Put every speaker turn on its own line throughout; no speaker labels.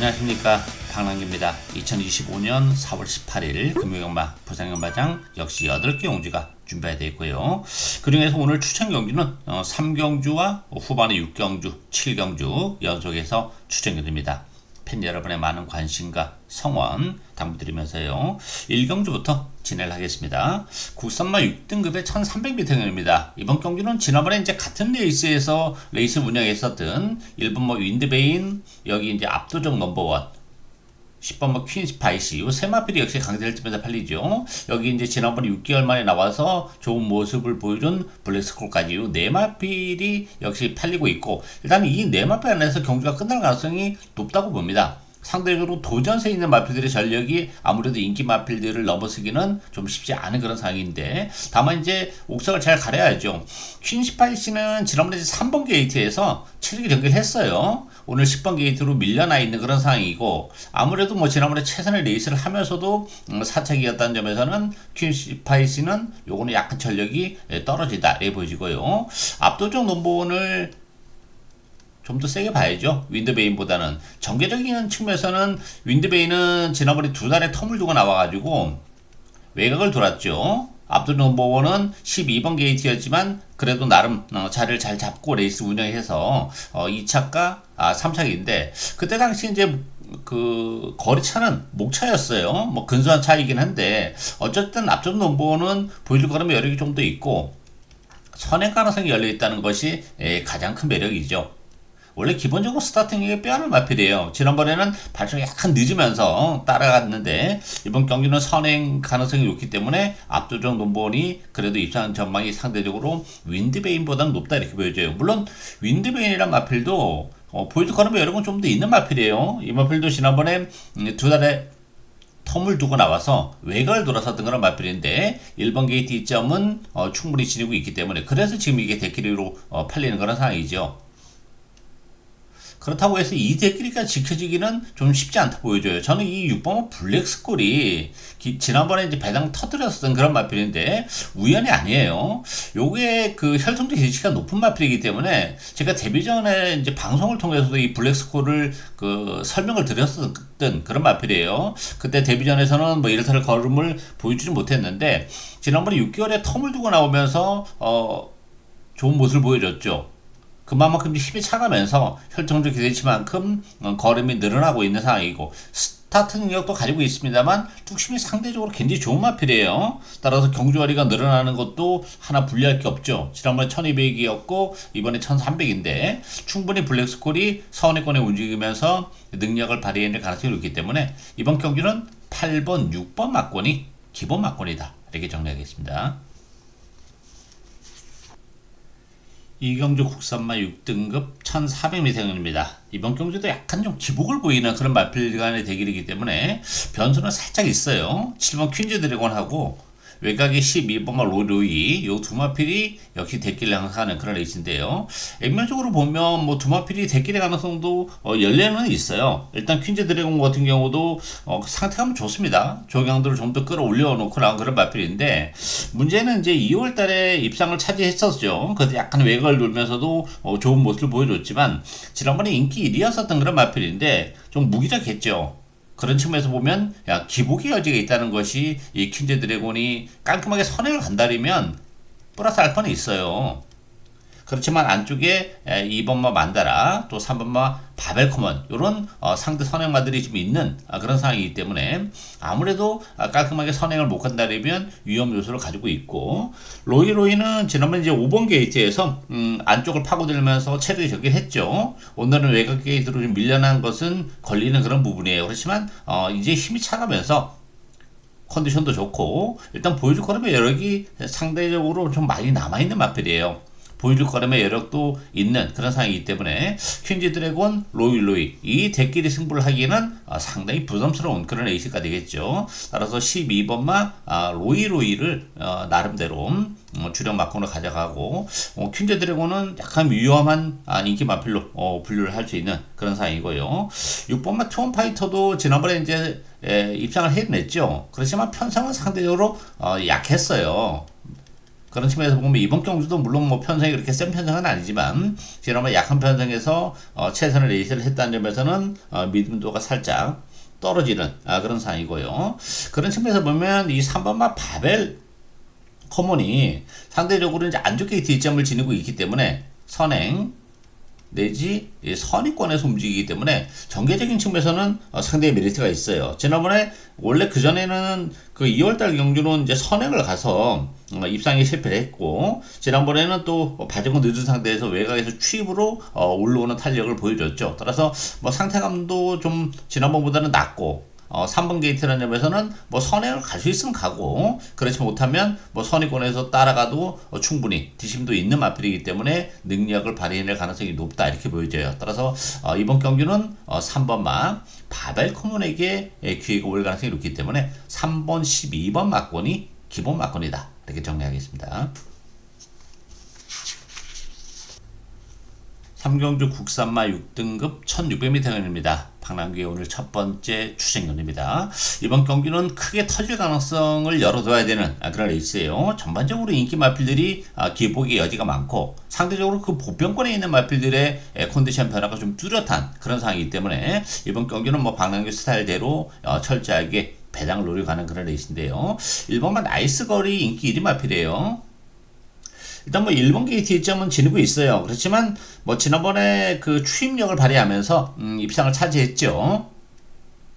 안녕하십니까 방랑기입니다. 2025년 4월 18일 금요일마 부산연마장 역시 8개 용지가 준비되어 있고요. 그 중에서 오늘 추천 경주는 3경주와 후반에 6경주, 7경주 연속해서 추천해드립니다. 팬 여러분의 많은 관심과 성원 당부드리면서요. 1경주부터 진행을 하겠습니다. 국산마 6등급의 1300m입니다. 이번 경주는 지난번에 이제 같은 레이스에서 레이스 운영했었던 1번 뭐 윈드베인 여기 이제 압도적 넘버원 10번 뭐 퀸스 파이시 요 세마필이 역시 강세를 띠면서 팔리죠. 여기 이제 지난번에 6개월 만에 나와서 좋은 모습을 보여준 블랙스콜까지 요 네마필이 역시 팔리고 있고 일단 이 네마필 안에서 경주가 끝날 가능성이 높다고 봅니다. 상대적으로 도전세 있는 마필들의 전력이 아무래도 인기 마필들을 넘어서기는 좀 쉽지 않은 그런 상황인데 다만 이제 옥석을 잘 가려야죠. 퀸시파이시는 지난번에 3번 게이트에서 7기 경기를 했어요. 오늘 10번 게이트로 밀려나 있는 그런 상황이고 아무래도 뭐 지난번에 최선의 레이스를 하면서도 음, 사착이었다는 점에서는 퀸시파이시는 요거는 약간 전력이 떨어지다 이렇게 보여지고요. 압도적 넘버원을 좀 더 세게 봐야죠. 윈드베인보다는. 전개적인 측면에서는 윈드베인은 지난번에 두 달의 텀을 두고 나와가지고 외곽을 돌았죠. 압도 넘버원은 12번 게이트였지만 그래도 나름 어, 자리를 잘 잡고 레이스 운영해서 어, 2차가 아, 3차인데 그때 당시 이제 그 거리차는 목차였어요. 뭐 근소한 차이긴 한데 어쨌든 앞쪽 넘버원은 보여줄 거라면 여력이 좀 더 있고 선행 가능성이 열려 있다는 것이 예, 가장 큰 매력이죠. 원래 기본적으로 스타팅에 빼앗는 마필이에요. 지난번에는 발전이 약간 늦으면서 따라갔는데 이번 경기는 선행 가능성이 높기 때문에 압도적 논본이 그래도 입상 전망이 상대적으로 윈드베인보다는 높다 이렇게 보여져요. 물론 윈드베인이란 마필도 어, 보여줄 거라면 여러 건좀더 있는 마필이에요. 이 마필도 지난번에 두 달에 텀을 두고 나와서 외곽을 돌아섰던 그런 마필인데 1번 게이트 이점은 어, 충분히 지니고 있기 때문에 그래서 지금 이게 대끼리로 어, 팔리는 그런 상황이죠. 그렇다고 해서 이 대끼리가 지켜지기는 좀 쉽지 않다 보여져요. 저는 이 6번호 블랙스콜이 지난번에 이제 배당 터뜨렸었던 그런 마필인데 우연이 아니에요. 요게 그 혈통적 기치가 높은 마필이기 때문에 제가 데뷔 전에 이제 방송을 통해서도 이 블랙스콜을 그 설명을 드렸었던 그런 마필이에요. 그때 데뷔 전에서는 뭐 이렇다를 걸음을 보여주지 못했는데 지난번에 6개월에 텀을 두고 나오면서 어 좋은 모습을 보여줬죠. 그만큼 힘이 차가면서 혈통적 기대치만큼 어, 걸음이 늘어나고 있는 상황이고 스타트 능력도 가지고 있습니다만 뚝심이 상대적으로 굉장히 좋은 마필이에요. 따라서 경주거리가 늘어나는 것도 하나 분리할 게 없죠. 지난번에 1200이었고 이번에 1300인데 충분히 블랙스콜이 서원의권에 움직이면서 능력을 발휘해낼 가능성이 있기 때문에 이번 경기는 8번, 6번 막권이 기본 막권이다. 이렇게 정리하겠습니다. 이경주 국산마 6등급 1400m입니다. 이번 경주도 약간 좀 기복을 보이는 그런 말필간의 대결이기 때문에 변수는 살짝 있어요. 7번 퀸즈 드래곤하고 외곽에 12번과 로로이 요 두 마필이 역시 대끼를 향하는 그런 레이스인데요. 액면적으로 보면 뭐 두 마필이 대끼의 가능성도 어, 열려는 있어요. 일단 퀸즈 드래곤 같은 경우도 어, 상태가 좋습니다. 조경들을 좀더 끌어올려 놓고 나온 그런 마필인데 문제는 이제 2월 달에 입상을 차지했었죠. 그때 약간 외곽을 돌면서도 어, 좋은 모습을 보여줬지만 지난번에 인기 1위였었던 그런 마필인데 좀 무기력했죠. 그런 측면에서 보면 야, 기복의 여지가 있다는 것이 이 퀸즈 드래곤이 깔끔하게 선행을 간다면 플러스 알파는 있어요. 그렇지만 안쪽에 2번마 만다라 또 3번마 바벨코먼 이런 어, 상대 선행마들이 좀 있는 아, 그런 상황이기 때문에 아무래도 아, 깔끔하게 선행을 못 간다면 위험 요소를 가지고 있고 로이 로이는 지난번 이제 5번 게이트에서 음, 안쪽을 파고들면서 체력이 적긴 했죠. 오늘은 외곽 게이트로 좀 밀려난 것은 걸리는 그런 부분이에요. 그렇지만 어, 이제 힘이 차가면서 컨디션도 좋고 일단 보여줄 거라면 여력이 상대적으로 좀 많이 남아있는 마필이에요. 보여줄 거라면 여력도 있는 그런 상황이기 때문에 퀸즈 드래곤, 로이 로이 이 대끼리 승부를 하기에는 아, 상당히 부담스러운 그런 에이스가 되겠죠. 따라서 12번마 아, 로이 로이를 어, 나름대로 어, 주력 마콘으로 가져가고 어, 퀸즈 드래곤은 약간 위험한 아, 인기 마필로 어, 분류를 할 수 있는 그런 상황이고요. 6번마 투원 파이터도 지난번에 이제 에, 입상을 해냈죠. 그렇지만 편성은 상대적으로 어, 약했어요. 그런 측면에서 보면 이번 경주도 물론 뭐 편성이 그렇게 센 편성은 아니지만 지난번 약한 편성에서 어, 최선의 레이스를 했다는 점에서는 어, 믿음도가 살짝 떨어지는 아, 그런 상황이고요. 그런 측면에서 보면 이 3번마 바벨 커먼이 상대적으로 이제 안 좋게 뒷점을 지니고 있기 때문에 선행 내지 이 선의권에서 움직이기 때문에 전개적인 측면에서는 어, 상당히 메리트가 있어요. 지난번에 원래 그 전에는 그 2월달 경주는 이제 선행을 가서 어, 입상에 실패를 했고 지난번에는 또 바지고 늦은 상태에서 외곽에서 취입으로 어, 올라오는 탄력을 보여줬죠. 따라서 뭐 상태감도 좀 지난번보다는 낮고 어, 3번 게이트라는 점에서는 뭐 선행을 갈 수 있으면 가고 그렇지 못하면 뭐 선의권에서 따라가도 어, 충분히 뒷심도 있는 마필이기 때문에 능력을 발휘해낼 가능성이 높다 이렇게 보여져요. 따라서 어, 이번 경기는 어, 3번마 바벨 커먼에게 예, 기회가 올 가능성이 높기 때문에 3번, 12번 막권이 기본 막권이다 이렇게 정리하겠습니다. 삼경주 국산마 6등급 1600m입니다. 방랑규의 오늘 첫 번째 추생전입니다. 이번 경기는 크게 터질 가능성을 열어둬야 되는 아, 그런 레이스예요. 전반적으로 인기 마필들이 아, 기복의 여지가 많고 상대적으로 그 보병권에 있는 마필들의 에, 컨디션 변화가 좀 뚜렷한 그런 상황이기 때문에 이번 경기는 뭐 방랑규 스타일대로 어, 철저하게 배당을 노려가는 그런 레이스인데요. 1번만 나이스 거리 인기 1위 마필이에요. 일단 뭐 일본 게이트 1점은 지니고 있어요. 그렇지만 뭐 지난번에 그 추임력을 발휘하면서 음, 입상을 차지했죠.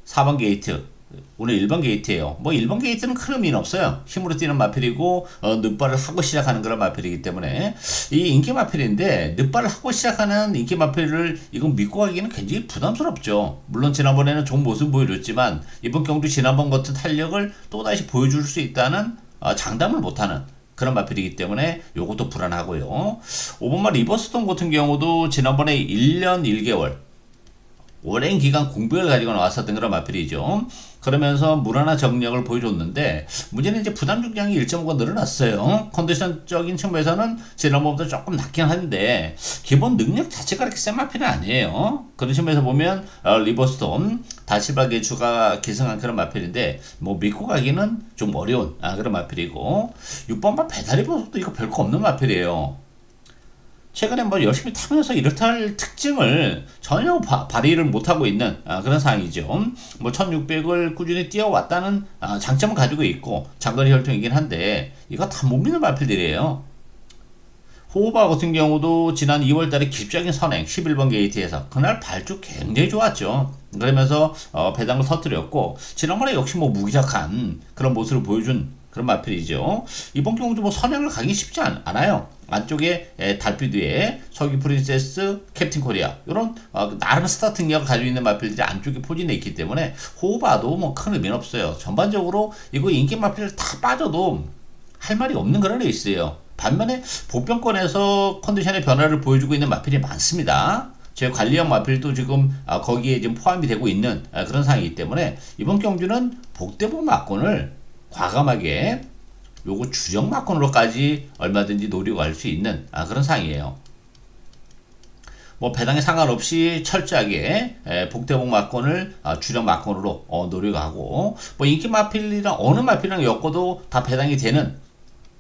4번 게이트. 오늘 1번 게이트예요. 뭐 1번 게이트는 큰 의미는 없어요. 힘으로 뛰는 마필이고 어, 늑발을 하고 시작하는 그런 마필이기 때문에 이 인기 마필인데 늑발을 하고 시작하는 인기 마필을 이건 믿고 가기는 굉장히 부담스럽죠. 물론 지난번에는 좋은 모습 보여줬지만 이번 경주 지난번 같은 탄력을 또다시 보여줄 수 있다는 어, 장담을 못하는 그런 마필이기 때문에 요것도 불안하고요. 5번마 리버스톤 같은 경우도 지난번에 1년 1개월 오랜 기간 공백을 가지고 나왔었던 그런 마필이죠. 그러면서 무난한 정력을 보여줬는데 문제는 이제 부담 중량이 1.5가 늘어났어요. 컨디션적인 측면에서는 지난번보다 조금 낮긴 한데 기본 능력 자체가 그렇게 센 마필은 아니에요. 그런 측면에서 보면 어, 리버스톤 다시박에 추가 기승한 그런 마필인데 뭐 믿고 가기는 좀 어려운 아, 그런 마필이고 6번만 배달이 보석도 이거 별거 없는 마필이에요. 최근에 뭐 열심히 타면서 이렇다 할 특징을 전혀 바, 발휘를 못하고 있는 아, 그런 상황이죠. 뭐 1600을 꾸준히 뛰어왔다는 아, 장점을 가지고 있고 장거리 혈통이긴 한데 이거 다 못 믿는 마필들이에요. 호바 같은 경우도 지난 2월 달에 기습적인 선행 11번 게이트에서 그날 발주 굉장히 좋았죠. 그러면서 어, 배당을 터뜨렸고 지난번에 역시 뭐 무기력한 그런 모습을 보여준 그런 마필이죠. 이번 경우도 뭐 선행을 가기 쉽지 않, 아요 안쪽에 에, 달빛 위에 서기 프린세스, 캡틴 코리아 이런 어, 나름 스타트 능력을 가지고 있는 마필들이 안쪽에 포진해 있기 때문에 호바도 뭐 큰 의미는 없어요. 전반적으로 이거 인기 마필 다 빠져도 할 말이 없는 그런 레이스예요. 반면에 보병권에서 컨디션의 변화를 보여주고 있는 마필이 많습니다. 제 관리형 마필도 지금 아, 거기에 지금 포함이 되고 있는 아, 그런 상황이기 때문에 이번 경주는 복대복 막권을 과감하게 요거 주력 막권으로까지 얼마든지 노리고 갈 수 있는 아, 그런 상황이에요. 뭐 배당에 상관없이 철저하게 에, 복대복 막권을 아, 주력 막권으로 어, 노려가고 뭐 인기 마필이랑 어느 마필이랑 엮어도 다 배당이 되는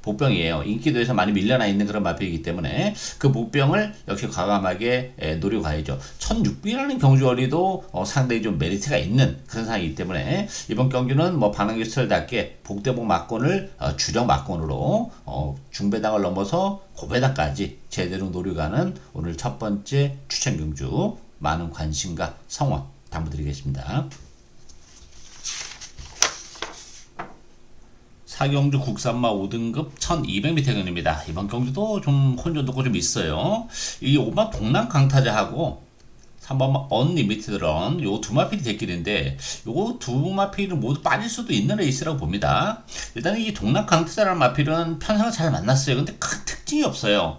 복병이에요. 인기도에서 많이 밀려나 있는 그런 마필이기 때문에 그 복병을 역시 과감하게 에, 노리고 가야죠. 1600이라는 경주거리도 어, 상당히 좀 메리트가 있는 그런 상황이기 때문에 이번 경기는 뭐 반항기 스타일답게 복대복 막권을 어, 주력 막권으로 어, 중배당을 넘어서 고배당까지 제대로 노려가는 오늘 첫 번째 추천 경주 많은 관심과 성원 당부드리겠습니다. 사경주 국산마 5등급 1200m경입니다. 이번 경주도 좀 혼돈도가 좀 있어요. 이 5번 동남 강타자하고 3번 언리미티드런 요 두 마필이 대길인데 요거 두 마필은 모두 빠질 수도 있는 레이스라고 봅니다. 일단 이 동남 강타자라는 마필은 편성을 잘 만났어요. 근데 큰 특징이 없어요.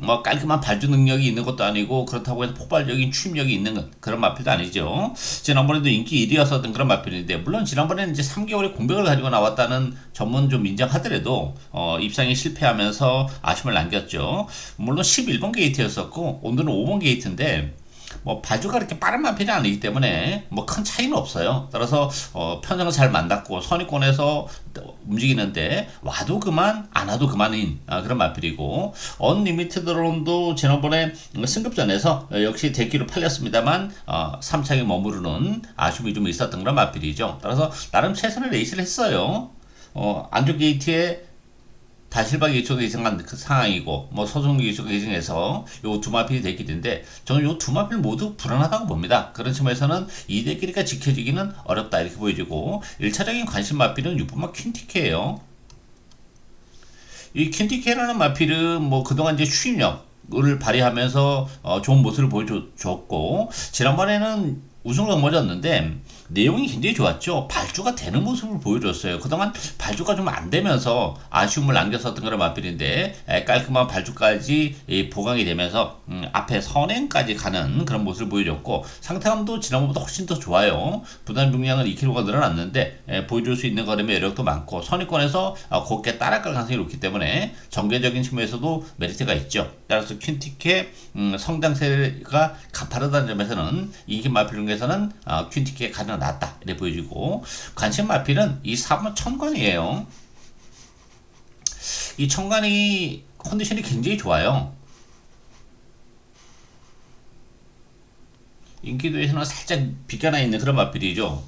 뭐 깔끔한 발주 능력이 있는 것도 아니고 그렇다고 해서 폭발적인 추임력이 있는 그런 마필도 아니죠. 지난번에도 인기 1위였었던 그런 마필인데 물론 지난번에는 이제 3개월의 공백을 가지고 나왔다는 점은 좀 인정하더라도 어, 입상에 실패하면서 아쉬움을 남겼죠. 물론 11번 게이트였었고 오늘은 5번 게이트인데 뭐 바주가 그렇게 빠른 마필이 아니기 때문에 뭐 큰 차이는 없어요. 따라서 어, 편성을 잘 만났고 선의권에서 움직이는데 와도 그만 안 와도 그만인 아, 그런 마필이고 언리미티드론도 지난번에 승급전에서 역시 대기로 팔렸습니다만 어, 3차에 머무르는 아쉬움이 좀 있었던 그런 마필이죠. 따라서 나름 최선의 레이스를 했어요. 어, 안쪽 게이트에 다실박 예초가 예상한 그 상황이고 뭐 서종 예초가 예상해서 요 두 마필이 대길인데 저는 요 두 마필 모두 불안하다고 봅니다. 그런 측면에서는 이 대길이가 지켜지기는 어렵다 이렇게 보여지고 1차적인 관심 마필은 6번마 퀸티케예요. 이 퀸티케라는 마필은 뭐 그동안 이제 추임력을 발휘하면서 어 좋은 모습을 보여줬고 지난번에는 우승을 넘어졌는데 내용이 굉장히 좋았죠. 발주가 되는 모습을 보여줬어요. 그동안 발주가 좀 안 되면서 아쉬움을 남겼었던 그런 마필인데 깔끔한 발주까지 보강이 되면서 음, 앞에 선행까지 가는 그런 모습을 보여줬고 상태감도 지난번보다 훨씬 더 좋아요. 부담 중량은 2kg가 늘어났는데 에, 보여줄 수 있는 걸음의 여력도 많고 선위권에서 어, 곱게 따라갈 가능성이 높기 때문에 전개적인 측면에서도 메리트가 있죠. 따라서 퀸티케 음, 성장세가 가파르다는 점에서는 이기 마필 중에서는 어, 퀸티케 가장 낫다 이렇게 보여지고 관심 마필은 이 3번 천관이에요. 이 천관이 컨디션이 굉장히 좋아요. 인기도에서는 살짝 비껴나 있는 그런 마필이죠.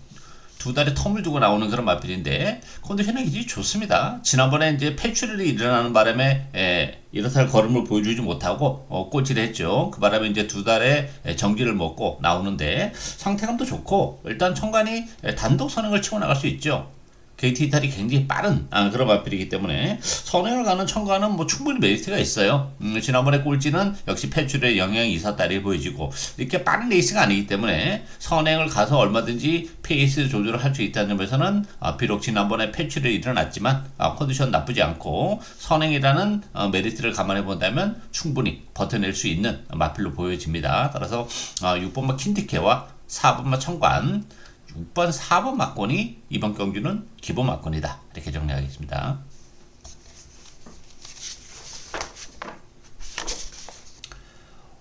두 달에 텀을 두고 나오는 그런 마필인데 컨디션이 굉장히 좋습니다. 지난번에 이제 폐출혈이 일어나는 바람에 에, 이렇다 걸음을 보여주지 못하고 어, 꼴찌를 했죠. 그 바람에 이제 두 달에 정지를 먹고 나오는데 상태감도 좋고 일단 청간이 단독 선행을 치고 나갈 수 있죠. 게이트 이탈이 굉장히 빠른 아, 그런 마필이기 때문에 선행을 가는 청가는 뭐 충분히 메리트가 있어요. 음, 지난번에 꼴찌는 역시 폐출에 영향이 있었다리 보여지고 이렇게 빠른 레이스가 아니기 때문에 선행을 가서 얼마든지 페이스 조절을 할 수 있다는 점에서는 아, 비록 지난번에 폐출이 일어났지만 아, 컨디션 나쁘지 않고 선행이라는 어, 메리트를 감안해 본다면 충분히 버텨낼 수 있는 마필로 보여집니다. 따라서 아, 6번마 킨티케와 4번마 청관 6번, 4번 막권이 이번 경주는 기본 막권이다. 이렇게 정리하겠습니다.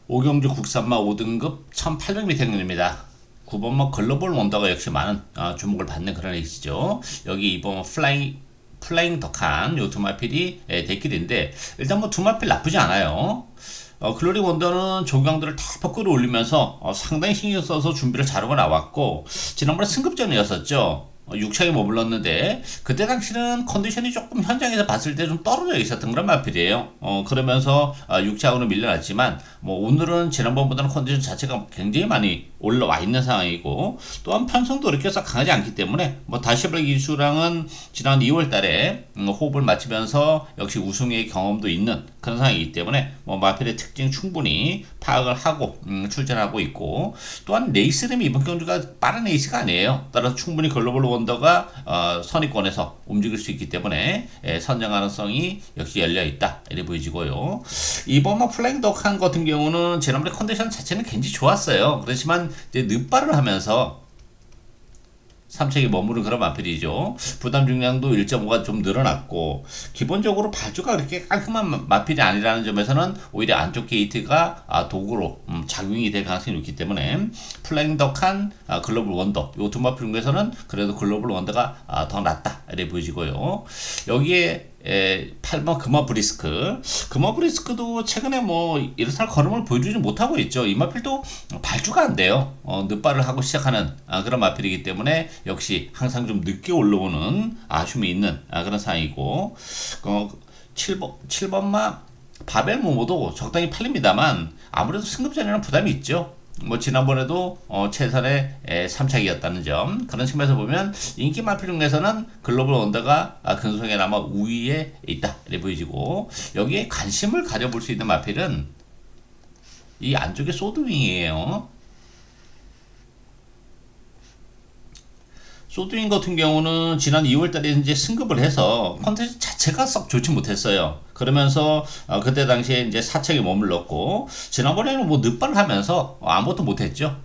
오경주 국산마 5등급 1800m 경입니다. 9번마 글로벌 원더가 역시 많은 어, 주목을 받는 그런 레이스죠. 여기 이번 플라잉 플라잉 덕한 요 두 마필이 예, 대길인데 일단 뭐 두 마필 나쁘지 않아요. 어, 글로리 원더는 조강들을 다 끌어올리면서 어, 상당히 신경 써서 준비를 잘하고 나왔고 지난번에 승급전이었었죠. 어, 6차에 머물렀는데 그때 당시는 컨디션이 조금 현장에서 봤을 때 좀 떨어져 있었던 그런 마필이에요. 어, 그러면서 어, 6차하고는 밀려났지만 뭐 오늘은 지난번보다는 컨디션 자체가 굉장히 많이 올라와 있는 상황이고 또한 편성도 이렇게 해서 강하지 않기 때문에 뭐 다시블 기수랑은 지난 2월 달에 음, 호흡을 맞추면서 역시 우승의 경험도 있는 그런 상황이기 때문에 뭐 마필의 특징 충분히 파악을 하고 음, 출전하고 있고 또한 레이스름이 이번 경주가 빠른 레이스가 아니에요. 따라서 충분히 글로벌 원더가 어, 선위권에서 움직일 수 있기 때문에 예, 선정 가능성이 역시 열려 있다 이렇게 보여지고요. 이번 뭐 플랭 덕한 같은 경우는 지난번에 컨디션 자체는 굉장히 좋았어요. 그렇지만 이제 늪발을 하면서 3책에 머무른 그런 마필이죠. 부담 중량도 1.5가 좀 늘어났고 기본적으로 발주가 그렇게 깔끔한 마필이 아니라는 점에서는 오히려 안쪽 게이트가 아, 도구로 음, 작용이 될 가능성이 높기 때문에 플랭덕한 아, 글로벌 원더 요 두 마필 중에서는 그래도 글로벌 원더가 아, 더 낫다 이렇게 보여지고요. 여기에 에, 8번 금화 브리스크. 금화 브리스크도 최근에 뭐 이렇다 걸음을 보여주지 못하고 있죠. 이 마필도 발주가 안 돼요. 어, 늦발을 하고 시작하는 아, 그런 마필이기 때문에 역시 항상 좀 늦게 올라오는 아쉬움이 있는 아, 그런 상황이고, 어, 7번, 7번마 바벨 모모도 적당히 팔립니다만 아무래도 승급전에는 부담이 있죠. 뭐 지난번에도 어, 최선의 에, 3착이었다는 점. 그런 측면에서 보면 인기 마필 중에서는 글로벌 원더가 아, 근소에나마 우위에 있다. 이렇게 보여지고 여기에 관심을 가져볼 수 있는 마필은 이 안쪽에 소드윙이에요 소드윙 같은 경우는 지난 2월달에 이제 승급을 해서 컨텐츠 자체가 썩 좋지 못했어요. 그러면서 어, 그때 당시에 이제 사책에 머물렀고 지난번에는 뭐 늦발을 하면서 아무것도 못했죠.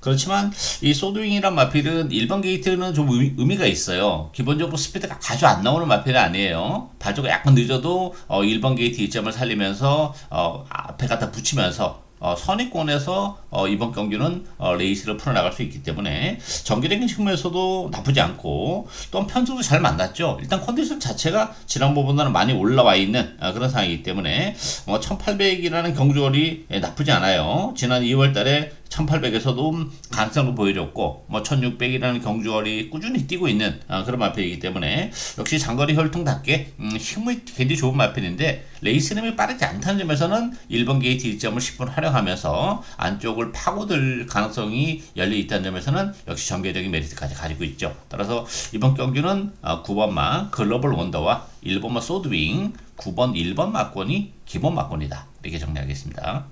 그렇지만 이 소드윙이란 마필은 일반 게이트는 좀 의미, 가 있어요. 기본적으로 스피드가 아주 안 나오는 마필은 아니에요. 발조가 약간 늦어도 어, 일반 게이트 이점을 살리면서 어, 앞에 갖다 붙이면서 어, 선입권에서 어, 이번 경기는 어, 레이스를 풀어나갈 수 있기 때문에 전개적인 측면에서도 나쁘지 않고 또한 편수도 잘 만났죠. 일단 컨디션 자체가 지난번보다는 많이 올라와 있는 아, 그런 상황이기 때문에 뭐 1800이라는 경주거리 예, 나쁘지 않아요. 지난 2월달에 1800에서도 가능성을 보여줬고 뭐 1600이라는 경주거리 꾸준히 뛰고 있는 아, 그런 마필이기 때문에 역시 장거리 혈통답게 음, 힘이 굉장히 좋은 마필인데 레이스 림이 빠르지 않다는 점에서는 1번 게이트 2점을 10분 활용하면서 안쪽을 파고들 가능성이 열려 있다는 점에서는 역시 전개적인 메리트까지 가지고 있죠. 따라서 이번 경기는 9번마 글로벌 원더와 1번마 소드윙 9번 1번 막권이 기본 막권이다. 이렇게 정리하겠습니다.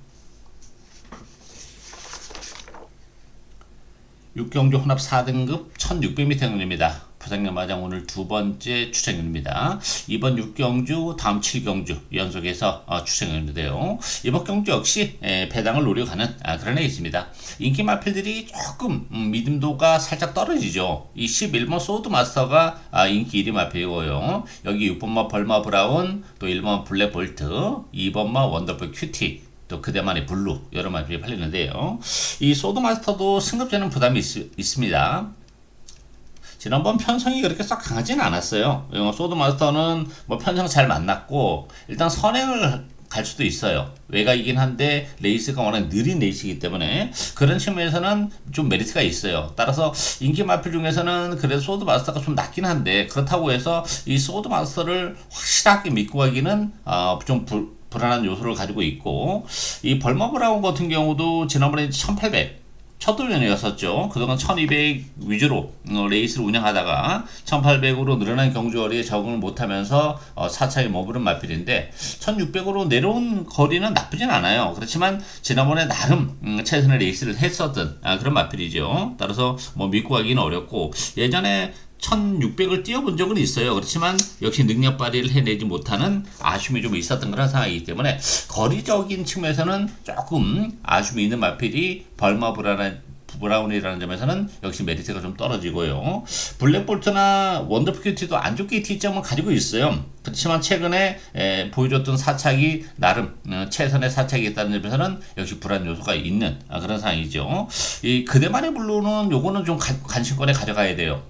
육경주 혼합 4등급 1600m 경주입니다. 부산경마장 오늘 두 번째 추천입니다. 이번 6경주, 다음 7경주 연속해서 어, 추천인데요. 이번 경주 역시 에, 배당을 노려가는 아, 그런 애 있습니다. 인기 마필들이 조금 음, 믿음도가 살짝 떨어지죠. 이 11번 소드마스터가 아, 인기 1위 마필이고요. 여기 6번마 벌마 브라운, 또 1번 블랙 볼트, 2번마 원더풀 큐티, 또 그대만의 블루 여러 마필이 팔리는데요. 이 소드마스터도 승급되는 부담이 있, 있습니다. 지난번 편성이 그렇게 썩 강하지는 않았어요. 어, 소드마스터는 뭐 편성 잘 만났고 일단 선행을 갈 수도 있어요. 외곽이긴 한데 레이스가 워낙 느린 레이스이기 때문에 그런 측면에서는 좀 메리트가 있어요. 따라서 인기 마필 중에서는 그래도 소드 마스터가 좀 낮긴 한데 그렇다고 해서 이 소드 마스터를 확실하게 믿고 가기는 어, 좀 불, 불안한 요소를 가지고 있고 이 벌머 브라운 같은 경우도 지난번에 1800첫 돌연이었었죠. 그동안 1200 위주로 어, 레이스를 운영하다가 1800으로 늘어난 경주거리에 적응을 못하면서 어, 사차에 머무른 마필인데 1600으로 내려온 거리는 나쁘진 않아요. 그렇지만 지난번에 나름 음, 최선의 레이스를 했었던 아, 그런 마필이죠. 따라서 뭐 믿고 가기는 어렵고 예전에 1600을 뛰어본 적은 있어요. 그렇지만 역시 능력 발휘를 해내지 못하는 아쉬움이 좀 있었던 그런 상황이기 때문에 거리적인 측면에서는 조금 아쉬움이 있는 마필이 벌마 브라운 브라운이라는 점에서는 역시 메리트가 좀 떨어지고요. 블랙볼트나 원더풀 큐티도 안 좋게 T점을 가지고 있어요. 그렇지만 최근에 에, 보여줬던 사착이 나름 어, 최선의 사착이 있다는 점에서는 역시 불안 요소가 있는 아, 그런 상황이죠. 이 그대만의 블루는 요거는 좀 가, 관심권에 가져가야 돼요.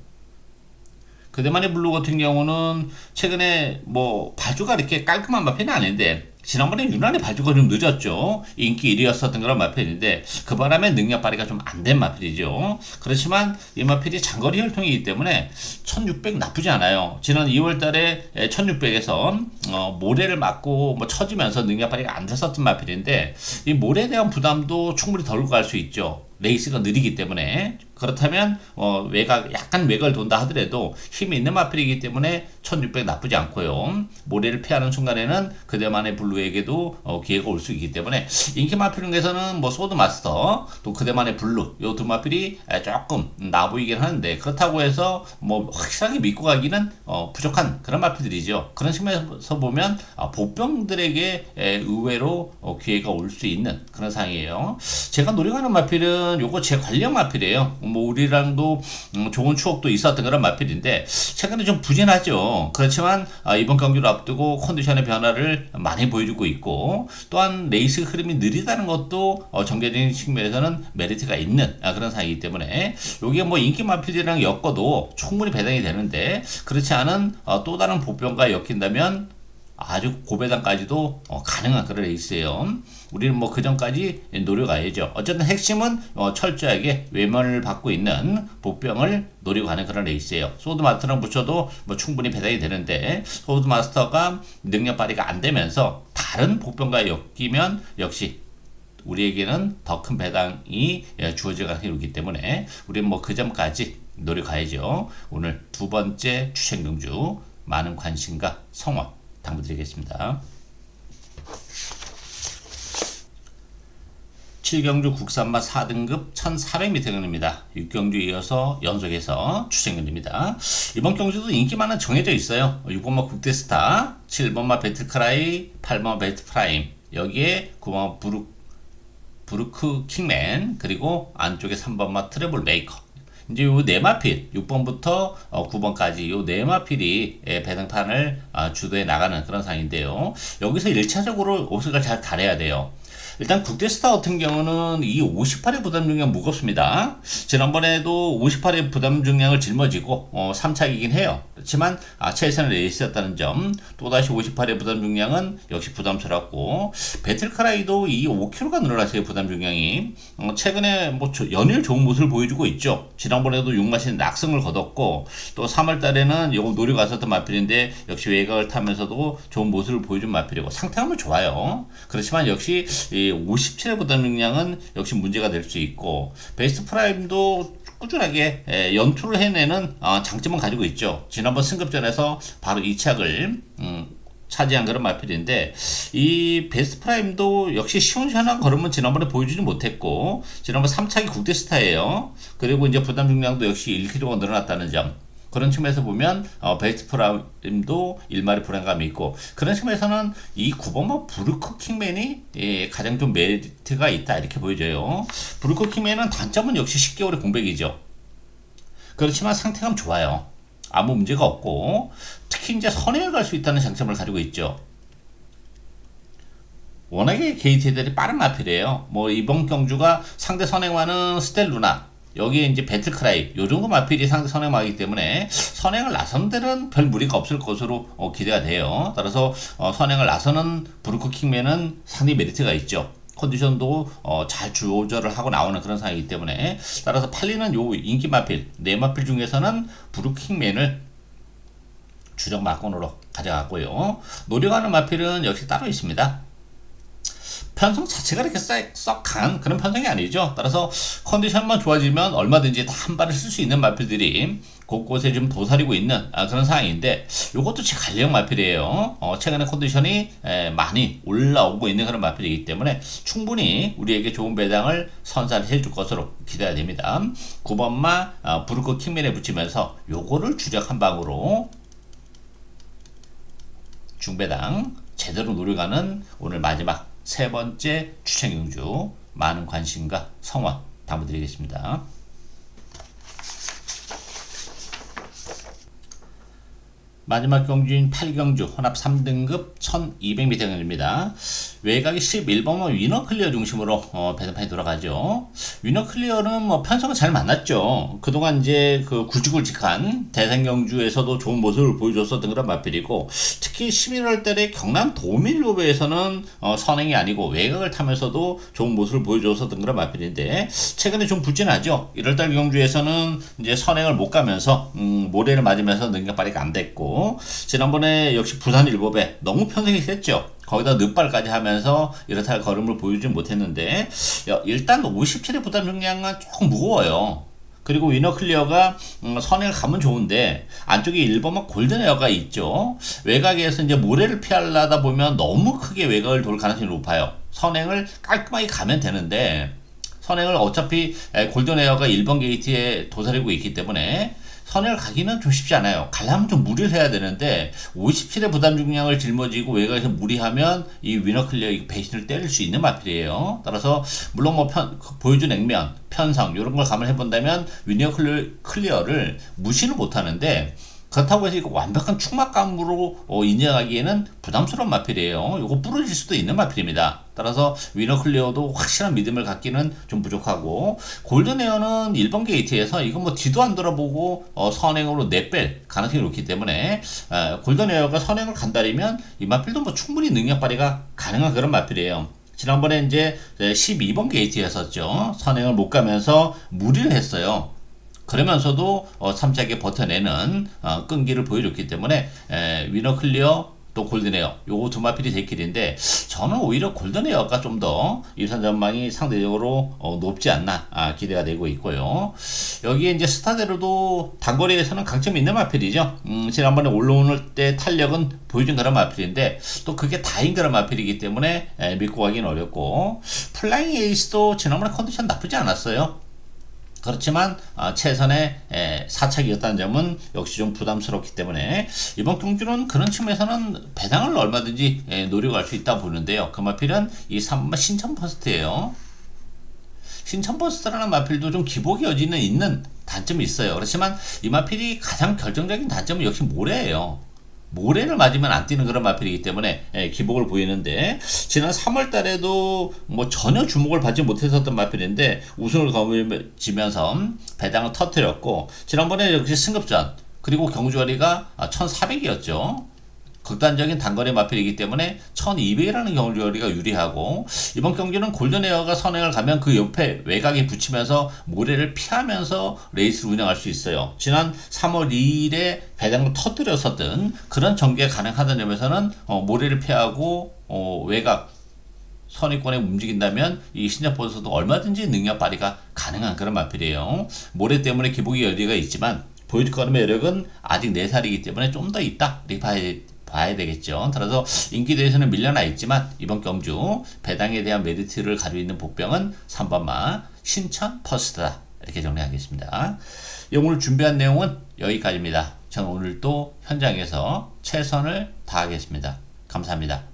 그대만의 블루 같은 경우는 최근에 뭐 발주가 이렇게 깔끔한 마펜이 아닌데 지난번에 유난히 발주가 좀 늦었죠. 인기 1위였었던 그런 마필인데 그 바람에 능력 발휘가 좀 안 된 마필이죠. 그렇지만 이 마필이 장거리 혈통이기 때문에 1600 나쁘지 않아요. 지난 2월 달에 1600에서 어, 모래를 맞고 뭐 처지면서 능력 발휘가 안 됐었던 마필인데 이 모래에 대한 부담도 충분히 덜고 갈 수 있죠. 레이스가 느리기 때문에 그렇다면 어, 외곽 약간 외곽을 돈다 하더라도 힘이 있는 마필이기 때문에 1600 나쁘지 않고요. 모래를 피하는 순간에는 그대만의 블루에게도 어, 기회가 올 수 있기 때문에 인기 마필 중에서는 뭐 소드 마스터 또 그대만의 블루 요 두 마필이 조금 나 보이긴 하는데 그렇다고 해서 뭐 확실하게 믿고 가기는 어, 부족한 그런 마필들이죠. 그런 측면에서 보면 아, 보병들에게 에, 의외로 어, 기회가 올 수 있는 그런 상황이에요. 제가 노력하는 마필은 요거 제 관련 마필이에요. 뭐 우리랑도 음, 좋은 추억도 있었던 그런 마필인데 최근에 좀 부진하죠. 그렇지만 아, 이번 경기를 앞두고 컨디션의 변화를 많이 보여주고 있고 또한 레이스 흐름이 느리다는 것도 어, 정계적인 측면에서는 메리트가 있는 아, 그런 사이기 때문에 여기에 뭐 인기 마필이랑 엮어도 충분히 배당이 되는데 그렇지 않은 어, 또 다른 보병과 엮인다면 아주 고배당까지도 어, 가능한 그런 레이스예요. 우리는 뭐 그 전까지 노려가야죠. 어쨌든 핵심은 어, 철저하게 외면을 받고 있는 복병을 노리고 가는 그런 레이스예요. 소드마스터랑 붙여도 뭐 충분히 배당이 되는데 소드마스터가 능력 발휘가 안 되면서 다른 복병과 엮이면 역시 우리에게는 더 큰 배당이 예, 주어져가 되기 때문에 우리는 뭐 그 점까지 노력가야죠. 오늘 두 번째 추천경주 많은 관심과 성원 당부드리겠습니다. 7경주 국산마 4등급 1400m 경입니다. 6경주 이어서 연속해서 추천경입니다. 이번 경주도 인기 많은 정해져 있어요. 6번마 국대스타, 7번마 배틀크라이, 8번마 배틀프라임, 여기에 9번마 부르, 부르크 킹맨, 그리고 안쪽에 3번마 트래블 메이커. 이제 요 네마필 6번부터 어, 9번까지 요 네마필이 예, 배당판을 아, 주도해 나가는 그런 상인데요. 여기서 1차적으로 옷을 잘 달아야 돼요. 일단 국대스타 같은 경우는 이 58의 부담 중량 무겁습니다. 지난번에도 58의 부담 중량을 짊어지고 어, 3차이긴 해요. 그렇지만 아, 최선의 레이스였다는 점, 또다시 58의 부담 중량은 역시 부담스럽고 배틀크라이도 이 5kg가 늘어났어요 부담 중량이. 어, 최근에 뭐 저- 연일 좋은 모습을 보여주고 있죠. 지난번에도 6마신 낙승을 거뒀고 또 3월달에는 요거 노려 갔었던 마필인데 역시 외곽을 타면서도 좋은 모습을 보여준 마필이고 상태감은 좋아요. 그렇지만 역시 이 57의 부담 중량은 역시 문제가 될 수 있고 베스트 프라임도 꾸준하게 에, 연투를 해내는 어, 장점은 가지고 있죠. 지난번 승급전에서 바로 이 착을 음, 차지한 그런 마필인데 이 베스트 프라임도 역시 시원시원한 걸음은 지난번에 보여주지 못했고 지난번 3차기 국대 스타예요. 그리고 이제 부담 중량도 역시 1kg가 늘어났다는 점. 그런 측면에서 보면 어, 베스트 프라임도 일말의 불안감이 있고 그런 측면에서는 이 9번마 브루크 킹맨이 예, 가장 좀 메리트가 있다 이렇게 보여져요. 브루크 킹맨은 단점은 역시 10개월의 공백이죠. 그렇지만 상태감 좋아요. 아무 문제가 없고 특히 이제 선행을 갈 수 있다는 장점을 가지고 있죠. 워낙에 게이트들이 빠른 마필이에요. 뭐 이번 경주가 상대 선행화는 스텔루나 여기에 이제 배틀크라이 요 정도 마필이 상대 선행화이기 때문에 선행을 나선 데는 별 무리가 없을 것으로 어, 기대가 돼요. 따라서 어, 선행을 나서는 브루크 킹맨은 상당히 메리트가 있죠. 컨디션도 어, 잘 조절을 하고 나오는 그런 상황이기 때문에 따라서 팔리는 요 인기 마필 네 마필 중에서는 브루크 킹맨을 주력 마건으로 가져갔고요. 노력하는 마필은 역시 따로 있습니다. 편성 자체가 이렇게 썩, 썩 강한 그런 편성이 아니죠. 따라서 컨디션만 좋아지면 얼마든지 다 한 발을 쓸 수 있는 마필들이 곳곳에 좀 도사리고 있는 아, 그런 상황인데 이것도 제 관리형 마필이에요. 어, 최근에 컨디션이 에, 많이 올라오고 있는 그런 마필이기 때문에 충분히 우리에게 좋은 배당을 선사해 줄 것으로 기대가 됩니다. 9번마 아, 브루크 킹맨에 붙이면서 요거를 주력 한 방으로 중배당 제대로 노려가는 오늘 마지막 세 번째 추천 경주 많은 관심과 성원 당부드리겠습니다. 마지막 경주인 8경주 혼합 3등급 1200m 경주입니다. 외곽이 11번은 위너 클리어 중심으로 어, 배선판이 돌아가죠. 위너 클리어는 뭐 편성을 잘 만났죠. 그동안 이제 그 굵직굵직한 대상 경주에서도 좋은 모습을 보여줬었던 그런 마필이고 특히 11월 달에 경남 도밀로베에서는 어, 선행이 아니고 외곽을 타면서도 좋은 모습을 보여줬었던 그런 마필인데 최근에 좀 부진하죠. 1월 달 경주에서는 이제 선행을 못 가면서 음, 모래를 맞으면서 능력 발휘가 안 됐고 지난번에 역시 부산 일곱에 너무 편성이 셌죠. 거기다 늦발까지 하면서 이렇다 할 걸음을 보여주지 못했는데 야, 일단 57의 부담 중량은 조금 무거워요. 그리고 위너 클리어가 음, 선행을 가면 좋은데 안쪽에 1번만 골든 에어가 있죠. 외곽에서 이제 모래를 피하려다 보면 너무 크게 외곽을 돌 가능성이 높아요. 선행을 깔끔하게 가면 되는데 선행을 어차피 에, 골든 에어가 1번 게이트에 도사리고 있기 때문에 선을 가기는 좀 쉽지 않아요. 갈라면 좀 무리를 해야 되는데 57의 부담 중량을 짊어지고 외곽에서 무리하면 이 위너클리어 배신을 때릴 수 있는 마필이에요. 따라서 물론 뭐 편, 그 보여준 액면, 편성 이런 걸 감안해 본다면 위너클리어를 무시는 못하는데 그렇다고 해서 이거 완벽한 축막감으로 어, 인정하기에는 부담스러운 마필이에요. 이거 부러질 수도 있는 마필입니다. 따라서 위너 클리어도 확실한 믿음을 갖기는 좀 부족하고 골든에어는 1번 게이트에서 이거 뭐 뒤도 안 돌아보고 어, 선행으로 내뺄 가능성이 높기 때문에 어, 골든에어가 선행을 간다리면 이 마필도 뭐 충분히 능력 발휘가 가능한 그런 마필이에요. 지난번에 이제 12번 게이트였었죠. 선행을 못 가면서 무리를 했어요. 그러면서도 어, 3차게 버텨내는 어, 끈기를 보여줬기 때문에 에, 위너 클리어 또 골든에어. 요거 두 마필이 대길인데 저는 오히려 골든에어가 좀더 일산 전망이 상대적으로 어, 높지 않나 아, 기대가 되고 있고요. 여기에 이제 스타대로도 단거리에서는 강점이 있는 마필이죠. 음, 지난번에 올라오는 때 탄력은 보여준 그런 마필인데 또 그게 다인 그런 마필이기 때문에 에, 믿고 가기는 어렵고 플라잉 에이스도 지난번에 컨디션 나쁘지 않았어요 그렇지만 어, 최선의 에, 사착이었다는 점은 역시 좀 부담스럽기 때문에 이번 경주는 그런 측면에서는 배당을 얼마든지 에, 노려갈 수 있다 보는데요. 그 마필은 이 3번 신천 퍼스트예요. 신천 퍼스트라는 마필도 좀 기복의 여지는 있는 단점이 있어요. 그렇지만 이 마필이 가장 결정적인 단점은 역시 모래예요. 모래를 맞으면 안 뛰는 그런 마필이기 때문에 예, 기복을 보이는데 지난 3월 달에도 뭐 전혀 주목을 받지 못했었던 마필인데 우승을 거머쥐면서 배당을 터뜨렸고 지난번에 역시 승급전 그리고 경주거리가 1,400이었죠. 극단적인 단거리 마필이기 때문에 1200이라는 경주거리가 유리하고 이번 경기는 골든에어가 선행을 가면 그 옆에 외곽에 붙이면서 모래를 피하면서 레이스를 운영할 수 있어요. 지난 3월 2일에 배당을 터뜨렸었던 그런 전개가 가능하다는 점에서는 어, 모래를 피하고 어, 외곽 선입권에 움직인다면 이 신자포에서도 얼마든지 능력 발휘가 가능한 그런 마필이에요. 모래 때문에 기복이 열리가 있지만 보여줄 거름의 여력은 아직 4살이기 때문에 좀 더 있다. 이렇게 봐야, 봐야 되겠죠. 따라서 인기대에서는 밀려나 있지만 이번 경주 배당에 대한 메리트를 가지고 있는 복병은 3번마 신천 퍼스트다. 이렇게 정리하겠습니다. 예, 오늘 준비한 내용은 여기까지입니다. 저는 오늘 또 현장에서 최선을 다하겠습니다. 감사합니다.